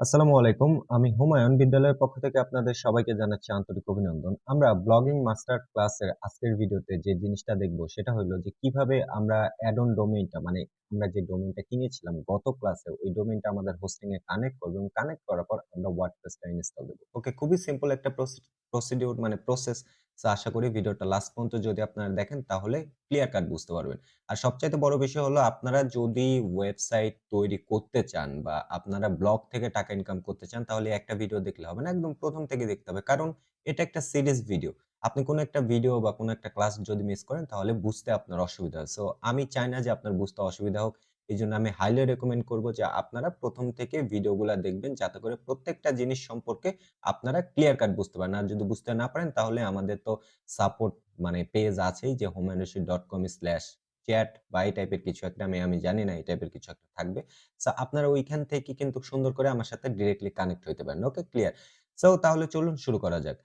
আসসালামু আলাইকুম। আমি হুমায়ুন বিদ্যালয়ের পক্ষ থেকে আপনাদের সবাইকে জানাচ্ছি আন্তরিক অভিনন্দন। আমরা ব্লগিং মাস্টার ক্লাসের আজকের ভিডিওতে যে জিনিসটা দেখব সেটা হলো যে কীভাবে আমরা অ্যাডন ডোমেইনটা মানে আমরা যে ডোমেইনটা কিনেছিলাম গত ক্লাসে, ওই ডোমেইনটা আমাদের হোস্টিং এ কানেক্ট করব এবং কানেক্ট করার পর আমরা ওয়ার্ডপ্রেসটা ইনস্টল দেব। ওকে খুবই সিম্পল একটা প্রসি প্রসিডিউর মানে প্রসেস। সো আশা করি ভিডিওটা লাস্ট পর্যন্ত যদি আপনারা দেখেন, তাহলে ক্লিয়ার কাট বুঝতে পারবেন। আর সবচাইতে বড় বিষয় হলো, আপনারা যদি ওয়েবসাইট তৈরি করতে চান বা আপনারা ব্লগ থেকে টাকা ইনকাম করতে চান, তাহলে একটা ভিডিও দেখলে হবে না। একদম প্রথম থেকে দেখতে হবে। কারণ এটা একটা সিরিজ ভিডিও। আপনি কোনো একটা ভিডিও বা কোনো একটা ক্লাস যদি মিস করেন, তাহলে বুঝতে আপনার অসুবিধা হয়। সো আমি চাই না যে আপনার বুঝতে অসুবিধা হোক। এজন্য আমি হাইলি রেকমেন্ড করব যে আপনারা প্রথম থেকে ভিডিওগুলা দেখবেন যাতে করে প্রত্যেকটা জিনিস সম্পর্কে আপনারা ক্লিয়ার কাট বুঝতে পারেন। আর যদি বুঝতে না পারেন, তাহলে আমাদের তো সাপোর্ট মানে পেজ আছেই যে humanrashid.com/chat বা এই টাইপের কিছু একটা, আমি আমি জানি না এই টাইপের কিছু একটা থাকবে। সো আপনারা ওইখান থেকে কিন্তু সুন্দর করে আমার সাথে ডিরেক্টলি কানেক্ট হইতে পারেন। ওকে ক্লিয়ার? সো তাহলে চলুন শুরু করা যাক।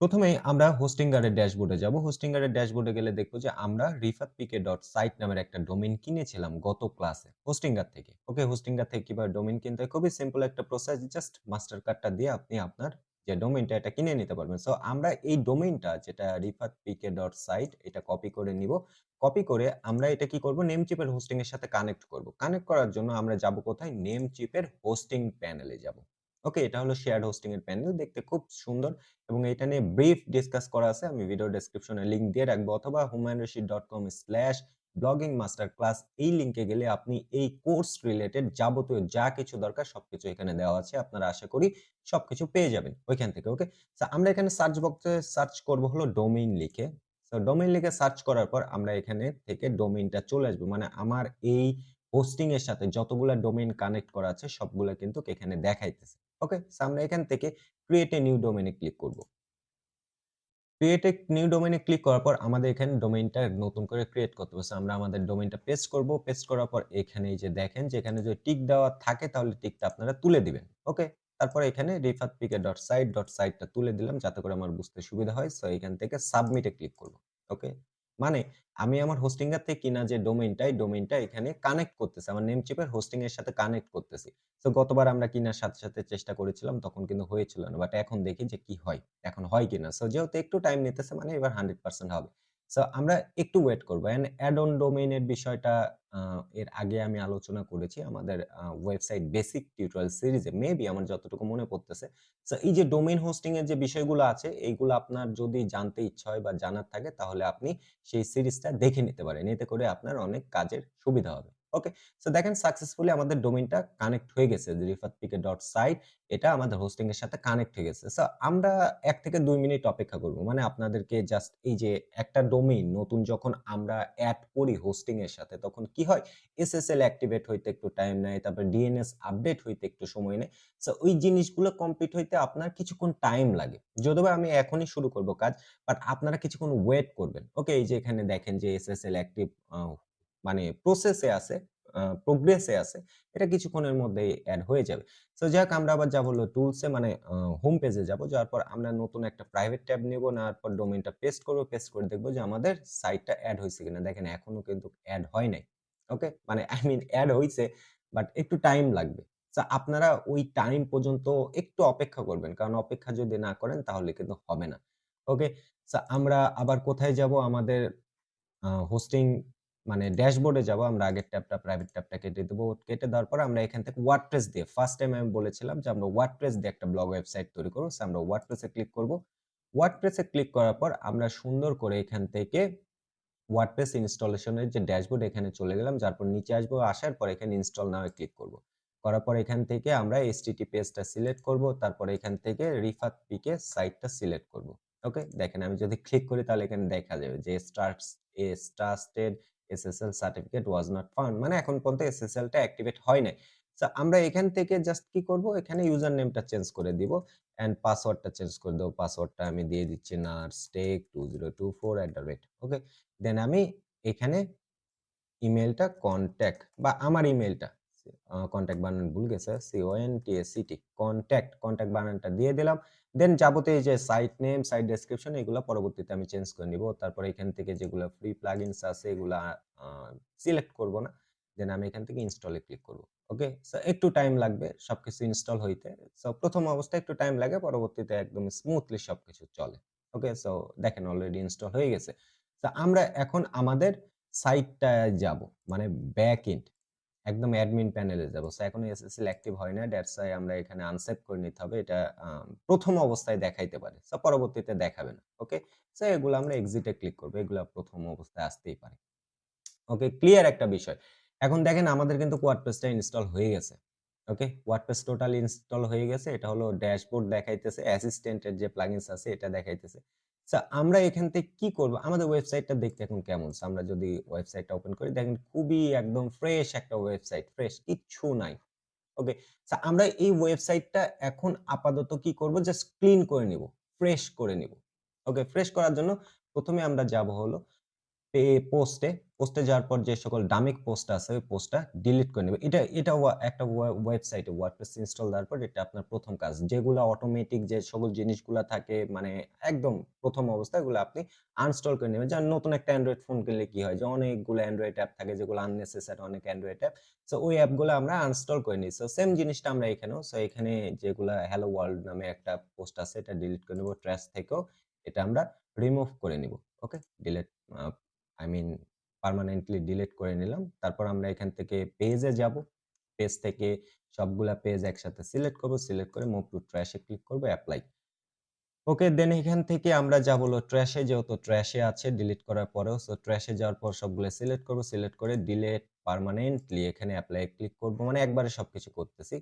প্রথমেই আমরা হোস্টিংগার এর ড্যাশবোর্ডে যাব। হোস্টিংগার এর ড্যাশবোর্ডে গেলে দেখব যে আমরা রিফাতপিকে ডট সাইট নামের একটা ডোমেইন কিনেছিলাম গত ক্লাসে হোস্টিংগার থেকে। ওকে হোস্টিংগার থেকে কীভাবে ডোমেইন কিনতে হয় খুবই সিম্পল একটা প্রসেস জাস্ট মাস্টার কার্ডটা দিয়ে আপনি আপনার যে ডোমেইনটা এটা কিনে নিতে পারবেন। সো আমরা এই ডোমেইনটা যেটা রিফাতপিকে ডট সাইট এটা কপি করে নিব। কপি করে আমরা এটা কি করব নেমচিপ এর হোস্টিং এর সাথে কানেক্ট করব। কানেক্ট করার জন্য আমরা যাব কোথায় নেমচিপ এর হোস্টিং প্যানেলে যাব। ওকে, এটা হলো শেয়ার হোস্টিং এর প্যানেল দেখতে খুব সুন্দর এবং এটা নিয়ে ব্রিফ ডিসকাস করা আছে। আমি ভিডিও ডেসক্রিপশনে লিংক দিয়ে রাখব, অথবা humanrashid.com/bloggingmasterclass এই লিংকে গেলে আপনি এই কোর্স রিলেটেড যাবতীয় যা কিছু দরকার সবকিছু এখানে দেওয়া আছে। আপনারা আশা করি সবকিছু পেয়ে যাবেন ওইখান থেকে। ওকে? আমরা এখানে সার্চ বক্সে সার্চ করব হলো ডোমেইন লিখে। সো ডোমেইন লিখে সার্চ করার পর আমরা এখানে থেকে ডোমেইনটা চলে আসবে। মানে আমার এই হোস্টিং এর সাথে যতগুলা ডোমেইন কানেক্ট করা আছে সবগুলা কিন্তু এখানে দেখাইতেছে। ওকে? সো আমরা এখান থেকে ক্রিয়েট এ নিউ ডোমেইন এ ক্লিক করব। ক্রিয়েট এ নিউ ডোমেইন এ ক্লিক করার পর আমাদের এখানে ডোমেইনটা নতুন করে ক্রিয়েট করতে হবে। আমরা আমাদের ডোমেইনটা পেস্ট করব। পেস্ট করার পর এখানে যে দেখেন যে এখানে যদি টিক দেওয়া থাকে তাহলে টিকটা আপনারা তুলে দিবেন। ওকে? তারপর এখানে rifatpk.site.site টা তুলে দিলাম যাতে করে আমার বুঝতে সুবিধা হয়। সো এখান থেকে সাবমিট ক্লিক করব। ওকে? মানে আমি আমার হোস্টিংয়ের থেকে কিনা যে ডোমেইনটা এই ডোমেইনটা এখানে কানেক্ট করতেছি। আমার নেম চিপের হোস্টিং এর সাথে কানেক্ট করতেছি। তো গতবার আমরা কিনার সাথে, সাথে চেষ্টা করেছিলাম তখন কিন্তু হয়েছিল না। বাট এখন দেখি যে কি হয়। এখন হয় কিনা। সো যেহেতু একটু টাইম নিতেছে মানে এবার 100% হবে। সো আমরা একটু ওয়েট করব অ্যান্ড অ্যাড অন ডোমেইন এর বিষয়টা এর আগে আমি আলোচনা করেছি আমাদের ওয়েবসাইট বেসিক টিউটোরিয়াল সিরিজে মেবি আমার যতটুকু মনে পড়তেছে। সো এই যে ডোমেইন হোস্টিং এর যে বিষয়গুলো আছে, এইগুলো আপনার যদি জানতে ইচ্ছা হয় বা জানার থাকে, তাহলে আপনি সেই সিরিজটা দেখে নিতে পারেন। এতে করে আপনার অনেক কাজের সুবিধা হবে। ওকে? সো দেখেন সাকসেসফুলি আমাদের ডোমেইনটা কানেক্ট হয়ে গেছে। rifatpk.site এটা আমাদের হোস্টিং এর সাথে কানেক্ট হয়ে গেছে। সো আমরা ১ থেকে ২ মিনিট অপেক্ষা করব। মানে আপনাদেরকে জাস্ট এই যে একটা ডোমেইন নতুন যখন আমরা এড করি হোস্টিং এর সাথে, তখন কি হয়? SSL অ্যাক্টিভেট হইতে একটু টাইম নেয়। তারপর ডিএনএস আপডেট হইতে একটু সময় নেয়। সো ওই জিনিসগুলো কমপ্লিট হইতে আপনার কিছুক্ষণ টাইম লাগে। যদিওবা আমি এখনই শুরু করব কাজ। বাট আপনারা কিছুক্ষণ ওয়েট করবেন। ওকে? এই যে এখানে দেখেন যে SSL অ্যাক্টিভ মানে প্রসেসে আছে, প্রোগ্রেস আছে। এটা কিছুক্ষণের মধ্যেই অ্যাড হয়ে যাবে। সো যাক আমরা আবার যাব হলো টুলস মানে হোম পেজে যাব। যাওয়ার পর আমরা নতুন একটা প্রাইভেট ট্যাব নিব। নেওয়ার পর ডোমেইনটা পেস্ট করব। পেস্ট করে দেখব যে আমাদের সাইটটা অ্যাড হয়েছে কিনা। দেখেন এখনও কিন্তু অ্যাড হয় নাই। ওকে? মানে আই মিন অ্যাড হয়েছে বাট একটু টাইম লাগবে। আপনারা ওই টাইম পর্যন্ত একটু অপেক্ষা করবেন। কারণ অপেক্ষা যদি না করেন তাহলে কিন্তু হবে না। ওকে? আমরা আবার কোথায় যাব? আমাদের হোস্টিং মানে ড্যাশবোর্ডে যাব। আমরা আগের ট্যাবটা প্রাইভেট ট্যাবটা কেটে দেব। কেটে দেওয়ার পর আমরা এখান থেকে ওয়ার্ডপ্রেস দিয়ে ফার্স্ট টাইম আমি বলেছিলাম যে আমরা ওয়ার্ডপ্রেস দিয়ে একটা ব্লগ ওয়েবসাইট তৈরি করব। আমরা ওয়ার্ডপ্রেস ক্লিক করব। ওয়ার্ডপ্রেস ক্লিক করার পর আমরা সুন্দর করে এখান থেকে ওয়ার্ডপ্রেস ইনস্টলেশন এর যে ড্যাশবোর্ড এখানে চলে গেলাম। যার পর নিচে আসব। আসার পর এখানে ইনস্টল নাও ক্লিক করব। করার পর এখান থেকে আমরা HTTPS টা সিলেক্ট করব। তারপর এখান থেকে rifatpk সাইটটা সিলেক্ট করব। ওকে? দেখেন আমি যদি ক্লিক করি তাহলে এখানে দেখা যাবে যে starts a trusted SSL certificate was not found মানে এখন পর্যন্ত SSL টা অ্যাক্টিভেট হয় নাই। সো আমরা এখান থেকে জাস্ট কি করব? এখানে ইউজার নেমটা চেঞ্জ করে দিব। অ্যান্ড পাসওয়ার্ডটা চেঞ্জ করে দেব। পাসওয়ার্ডটা আমি দিয়ে দিচ্ছি narstek2024 ওকে? দেন আমি এখানে ইমেলটা কনট্যাক্ট বা আমার ইমেলটা কনট্যাক্ট বানান ভুল গেছে। CONTACT কনট্যাক্ট, কনট্যাক্ট বানানটা দিয়ে দিলাম। দেন যাবতীয় যে সাইট নেম, সাইট ডেসক্রিপশন এগুলো পরবর্তীতে আমি চেঞ্জ করে নিব। তারপর এখান থেকে যেগুলা ফ্রি প্লাগইনস আছে এগুলা সিলেক্ট করব না। দেন আমি এখান থেকে ইনস্টলে ক্লিক করব। ওকে? সো একটু টাইম লাগবে সবকিছু ইনস্টল হইতে। সো প্রথম অবস্থায় একটু টাইম লাগে পরবর্তীতে একদম স্মুথলি সবকিছু চলে। ওকে? সো দেখেন অলরেডি ইনস্টল হয়ে গেছে। তো আমরা এখন আমাদের সাইটটায় যাব মানে ব্যাক এন্ড একদম অ্যাডমিন প্যানেলে যাব। সো এখনও SSL অ্যাক্টিভ হয় না। দ্যাটস ওয়াই আমরা এখানে আনসেভ করে নিতে হবে। এটা ১ম অবস্থায় দেখাইতে পারে। সো পরবর্তীতে দেখাবে না। ওকে? সো এগুলো আমরা এক্সিট ক্লিক করব। এগুলা প্রথম অবস্থায় আসতেই পারে। ওকে, ক্লিয়ার একটা বিষয়। এখন দেখেন আমাদের কিন্তু ওয়ার্ডপ্রেসটা ইনস্টল হয়ে গেছে। ওকে? ওয়ার্ডপ্রেস টোটালি ইনস্টল হয়ে গেছে। এটা হলো ড্যাশবোর্ড দেখাইতেছে, অ্যাসিস্ট্যান্টের যে প্লাগইনস আছে এটা দেখাইতেছে। আমরা এখান থেকে কি করব? আমাদের ওয়েবসাইটটা দেখতে এখন কেমন? আমরা যদি ওয়েবসাইটটা ওপেন করি, দেখেন খুবই একদম ফ্রেশ একটা ওয়েবসাইট। ফ্রেশ কিচ্ছু নাই। ওকে? আমরা এই ওয়েবসাইটটা এখন আপাতত কি করব? জাস্ট ক্লিন করে নিব। ফ্রেশ করে নিব। ওকে? ফ্রেশ করার জন্য প্রথমে আমরা যাব হলো পোস্টে, পোস্টে যাওয়ার পর যে সকল ডামিক পোস্ট আছে ওই পোস্টটা ডিলিট করে নেবে এটা এটা একটা ওয়ে ওয়েবসাইটে ওয়ার্ডপ্রেস ইনস্টল দেওয়ার পর এটা আপনার প্রথম কাজ। যেগুলা অটোমেটিক যে সকল জিনিসগুলা থাকে মানে একদম প্রথম অবস্থায় এগুলো আপনি আনস্টল করে নেবেন। যেমন নতুন একটা অ্যান্ড্রয়েড ফোন কিনলে কি হয়? যে অনেকগুলো অ্যান্ড্রয়েড অ্যাপ থাকে যেগুলো আননেসেসারি অনেক অ্যান্ড্রয়েড অ্যাপ। সো ওই অ্যাপগুলো আমরা আনস্টল করে নিই। সো সেম জিনিসটা আমরা এখানেও সো এখানে যেগুলা হ্যালো ওয়ার্ল্ড নামে একটা পোস্ট আছে এটা ডিলিট করে নেব ট্র্যাশ থেকেও এটা আমরা রিমুভ করে নিব। Okay? Delete I mean permanently delete করে নিলাম। তারপর আমরা এখান থেকে পেজে যাব। পেজ থেকে সবগুলা পেজ একসাথে সিলেক্ট করব। সিলেক্ট করে মুভ টু ট্র্যাশ ক্লিক করব, এপ্লাই। ওকে, দেন এখান থেকে আমরা যাব হলো ট্র্যাশে যেহেতু ট্র্যাশে আছে ডিলিট করার পরেও সো ট্র্যাশে যাওয়ার পর সবগুলো সিলেক্ট করব। সিলেক্ট করে ডিলিট পার্মানেন্টলি এখানে এ ক্লিক করব। মানে একবারে সবকিছু করতেছি।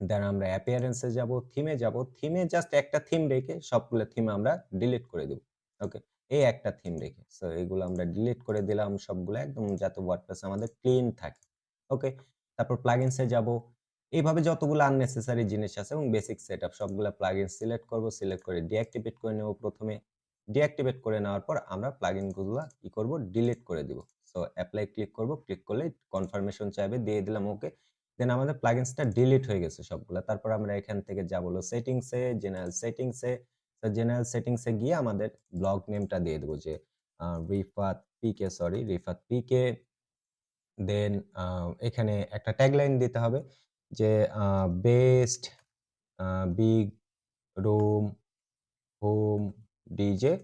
দেন আমরা অ্যাপিয়ারেন্সে যাব, থিমে যাব। থিমে জাস্ট একটা থিম রেখে সবগুলো থিম আমরা ডিলিট করে দিব। ওকে? এই একটা থিম রেখে। সো এগুলো আমরা ডিলিট করে দিলাম, সবগুলো একদম যাতে ওয়ার্ডপ্রেস আমাদের ক্লিন থাকে। ওকে? তারপর প্লাগইনস এ যাব। এভাবে যতগুলো আননেসেসারি জিনিস আছে এবং বেসিক সেটআপ সবগুলা প্লাগইনস সিলেক্ট করব। সিলেক্ট করে ডিঅ্যাক্টিভেট করে নেব ১ম এ। ডিঅ্যাক্টিভেট করে নেওয়ার পর আমরা প্লাগইনগুলা কি করব? ডিলিট করে দিব। সো এপ্লাই ক্লিক করব। ক্লিক করলে কনফার্মেশন চাইবে। দিয়ে দিলাম ওকে। দেন আমাদের প্লাগইনসটা ডিলিট হয়ে গেছে সবগুলা। তারপর আমরা এখান থেকে যাব হলো সেটিংস জেনারেল সেটিংস। তো জেনারেল সেটিংসে গিয়ে আমাদের ব্লগ নেমটা দিয়ে দেবো যে Rifat PK sorry Rifat PK. Then এখানে একটা ট্যাগলাইন দিতে হবে যে best big room home DJ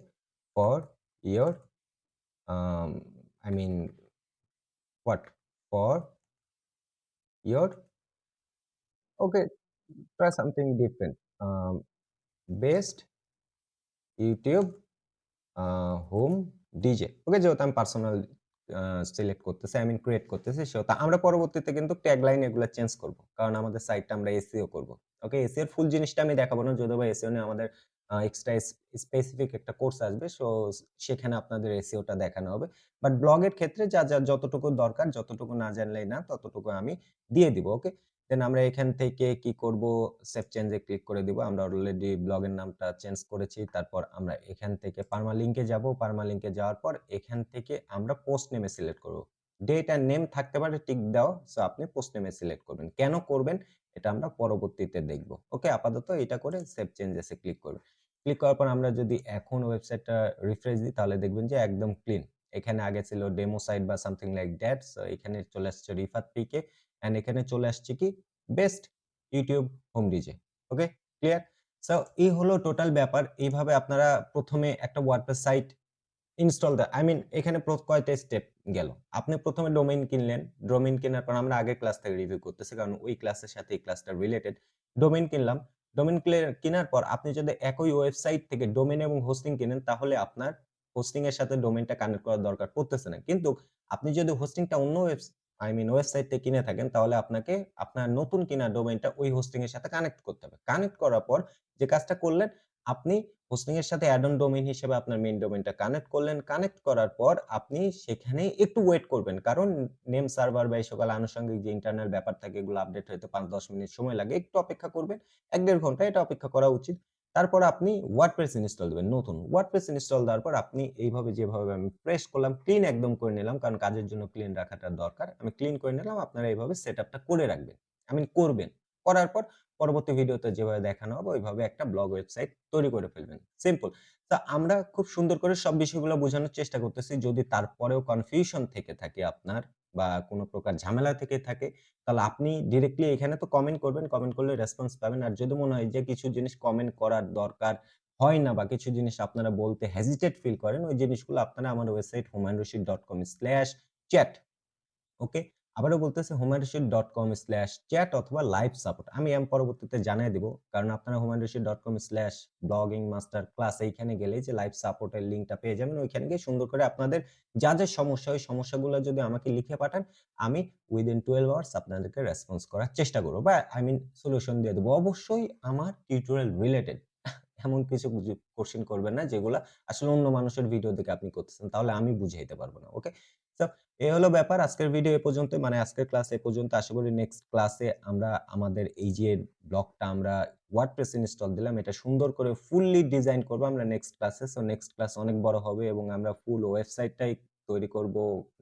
for your I mean what? For your okay, try something different. Best YouTube home DJ. Okay, যেহেতু আমি পার্সোনাল সিলেক্ট করতেছি, আই মিন ক্রিয়েট করতেছি সেহেতু আমরা পরবর্তীতে কিন্তু ট্যাগলাইন এগুলো চেঞ্জ করব। কারণ আমাদের সাইটটা আমরা এসিও করব। ওকে, এসিও এর ফুল জিনিসটা আমি দেখাবো না। যদিও বা এসিও নিয়ে আমাদের এক্সট্রা স্পেসিফিক একটা কোর্স আসবে। সো সেখানে আপনাদের এসইওটা দেখানো হবে। বাট ব্লগের ক্ষেত্রে যা, যা যতটুকু দরকার যতটুকু না জানলেই না ততটুকু আমি দিয়ে দিব। ওকে? দেন আমরা এখান থেকে কি করব? সেভ চেঞ্জ ক্লিক করে দিব। আমরা অলরেডি ব্লগের নামটা চেঞ্জ করেছি। তারপর আমরা এখান থেকে পার্মালিংক এ যাব। পার্মালিংক এ যাওয়ার পর এখান থেকে আমরা পোস্ট নেমে সিলেক্ট করব। ডেট অ্যান্ড নেম থাকতে পারে টিক দাও সো আপনি পোস্ট নেমে সিলেক্ট করবেন। কেন করবেন? এটা আমরা পরবর্তীতে দেখব। ওকে, আপাতত এটা করে সেভ চেঞ্জেস ক্লিক করবেন। ক্লিক করার পর আমরা যদি এখন ওয়েবসাইটটা রিফ্রেশ দিই তাহলে দেখবেন যে একদম ক্লিন। এখানে আগে ছিল ডেমো সাইট বা সামথিং লাইক দ্যাট। সো এখানে চলে আসছে রিফাত পিকে অ্যান্ড এখানে চলে আসছে কি? Best YouTube home DJ. Okay, clear? So এই হলো টোটাল ব্যাপার। এইভাবে আপনারা প্রথমে একটা ওয়ার্ডপ্রেস সাইট ইনস্টল দে আই মিন এখানে কয়টা স্টেপ গেল। আপনি প্রথমে ডোমেইন কিনলেন। ডোমেইন কেনার পর আমরা আগের ক্লাস থেকে রিভিউ করতেছি। কারণ ওই ক্লাসের সাথে এই ক্লাসটা রিলেটেড। ডোমেইন কিনলাম। ক্লিয়ার কেনার পর আপনি যদি একই ওয়েবসাইট থেকে ডোমেন এবং হোস্টিং কেনেন, তাহলে আপনার হোস্টিং এর সাথে ডোমেনটা কানেক্ট করার দরকার পড়তেছে না। কিন্তু আপনি যদি হোস্টিংটা অন্য আই মিন ওয়েবসাইট থেকে কিনে থাকেন, তাহলে আপনাকে আপনার নতুন কিনা ডোমেনটা ওই হোস্টিং এর সাথে কানেক্ট করতে হবে। কানেক্ট করার পর যে কাজটা করলেন আপনি হোস্টিং এর সাথে অ্যাড অন ডোমেইন হিসেবে আপনার মেইন ডোমেইনটা কানেক্ট করলেন। কানেক্ট করার পর আপনি সেখানে একটু ওয়েট করবেন। কারণ নেম সার্ভার বা এই সকল আনুষঙ্গিক যে ইন্টারনাল ব্যাপার থাকে, এগুলো আপডেট হইতে ৫-১০ মিনিট সময় লাগে। একটু অপেক্ষা করবেন। এক দেড় ঘণ্টা এটা অপেক্ষা করা উচিত। তারপর আপনি ওয়ার্ডপ্রেস ইনস্টল দিবেন, নতুন। ওয়ার্ডপ্রেস ইনস্টল দেওয়ার পর আপনি এইভাবে যেভাবে আমি প্রেস করলাম ক্লিন একদম করে নিলাম। কারণ কাজের জন্য ক্লিন রাখাটা দরকার। আমি ক্লিন করে নিলাম। আপনারা এইভাবে সেটআপটা করে রাখবেন। আমি করবেন। করার পর পরবর্তী ভিডিওতে যেভাবে দেখানো হবে ওইভাবে একটা ব্লগ ওয়েবসাইট তৈরি করে ফেলবেন। সিম্পল। তো আমরা খুব সুন্দর করে সব বিষয়গুলো বোঝানোর চেষ্টা করতেছি। যদি তারপরেও কনফিউশন থেকে থাকে আপনার বা কোন প্রকার ঝামেলা থেকে থাকে, তাহলে আপনি ডিরেক্টলি এখানে তো কমেন্ট করবেন। কমেন্ট করলে রেসপন্স পাবেন। আর যদি মনে হয় যে কিছু জিনিস কমেন্ট করার দরকার হয় না বা কিছু জিনিস আপনারা বলতে হেজিটেট ফিল করেন, ওই জিনিসগুলো আপনারা আমার website Humayun Rashid dot com slash chat okay? আবারও বলতেছে Humayun Rashid dot com slash chat অথবা লাইভ সাপোর্ট। আমি এম পরবর্তীতে জানায় দিব। কারণ আপনারা humayunrashid.com/bloggingmasterclass এইখানে গেলেই যে লাইভ সাপোর্টের লিঙ্কটা পেয়ে যাবেন। ওইখানে গিয়ে সুন্দর করে আপনাদের যা, যা সমস্যা, ওই সমস্যাগুলো যদি আমাকে লিখে পাঠান, আমি উইদিন 12 আওয়ার্স আপনাদেরকে রেসপন্স করার চেষ্টা করব বা আই মিন সলিউশন দিয়ে দেবো অবশ্যই আমার টিউটোরিয়াল রিলেটেড। এমন কিছু জি কোয়েশ্চেন করবেন না যেগুলা আসলে অন্য মানুষের ভিডিও দেখে আপনি করতেছেন। তাহলে আমি বুঝাইতে পারব না। ওকে? এই হলো ব্যাপার। আজকের ভিডিও এ পর্যন্তই। মানে আজকের ক্লাস এ পর্যন্ত। আশা করি নেক্সট ক্লাসে আমরা আমাদের এই যে ব্লগটা আমরা ওয়ার্ডপ্রেস ইনস্টল দিলাম, এটা সুন্দর করে ফুললি ডিজাইন করব আমরা নেক্সট ক্লাসে। সো নেক্সট ক্লাস অনেক বড় হবে এবং আমরা ফুল ওয়েবসাইটটাই তৈরি করব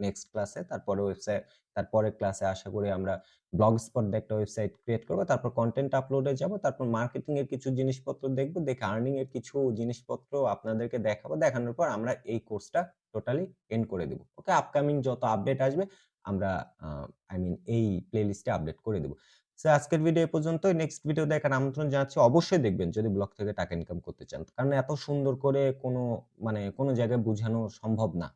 নেক্সট ক্লাসে। তারপরে ওয়েবসাইট তারপরের ক্লাসে আশা করি আমরা ব্লগ স্পট একটা ওয়েবসাইট ক্রিয়েট করব। তারপর কন্টেন্ট আপলোড যাব। তারপর মার্কেটিং এর কিছু জিনিসপত্র দেখব। দেখে আর্নিং এর কিছু জিনিসপত্র আপনাদেরকে দেখাবো। দেখানোর পর আমরা এই কোর্সটা টোটালি এন্ড করে দিব। ওকে? আপকামিং যত আপডেট আসবে আমরা আই মিন এই প্লেলিস্টে আপডেট করে দিব। সো আজকের ভিডিও এ পর্যন্তই। নেক্সট ভিডিও দেখার আমন্ত্রণ জানাচ্ছি। অবশ্যই দেখবেন যদি ব্লগ থেকে টাকা ইনকাম করতে চান। কারণ এত সুন্দর করে কোন মানে কোন জায়গায় বোঝানো সম্ভব না।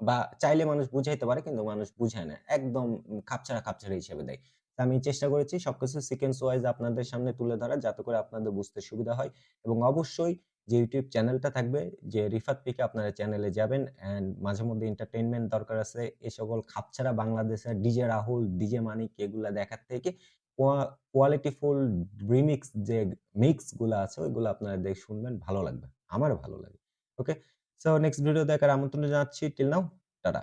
বা চাইলে মানুষ বুঝাইতে পারে কিন্তু মানুষ বুঝায় না। একদম খাপছাড়া, খাপছাড়া হিসেবে দেয়। তো আমি চেষ্টা করেছি সবকিছু সিকোয়েন্স ওয়াইজ আপনাদের সামনে তুলে ধরার যাতে করে আপনাদের বুঝতে সুবিধা হয়। এবং অবশ্যই যে ইউটিউব চ্যানেলটা থাকবে যে রিফাত পিকে আপনারা চ্যানেলে যাবেন অ্যান্ড মাঝে মধ্যে এন্টারটেনমেন্ট দরকার আছে। এই সকল খাপছাড়া বাংলাদেশের ডিজে রাহুল, ডিজে মানিক এগুলা দেখার থেকে কোয়া কোয়ালিটিফুল রিমিক্স যে মিক্সগুলো আছে ওইগুলো আপনারা দেখ শুনবেন ভালো লাগবে। আমার ভালো লাগে। ওকে? সো নেক্সট ভিডিও দেখার আমন্ত্রণ জানাচ্ছি। Till now tata.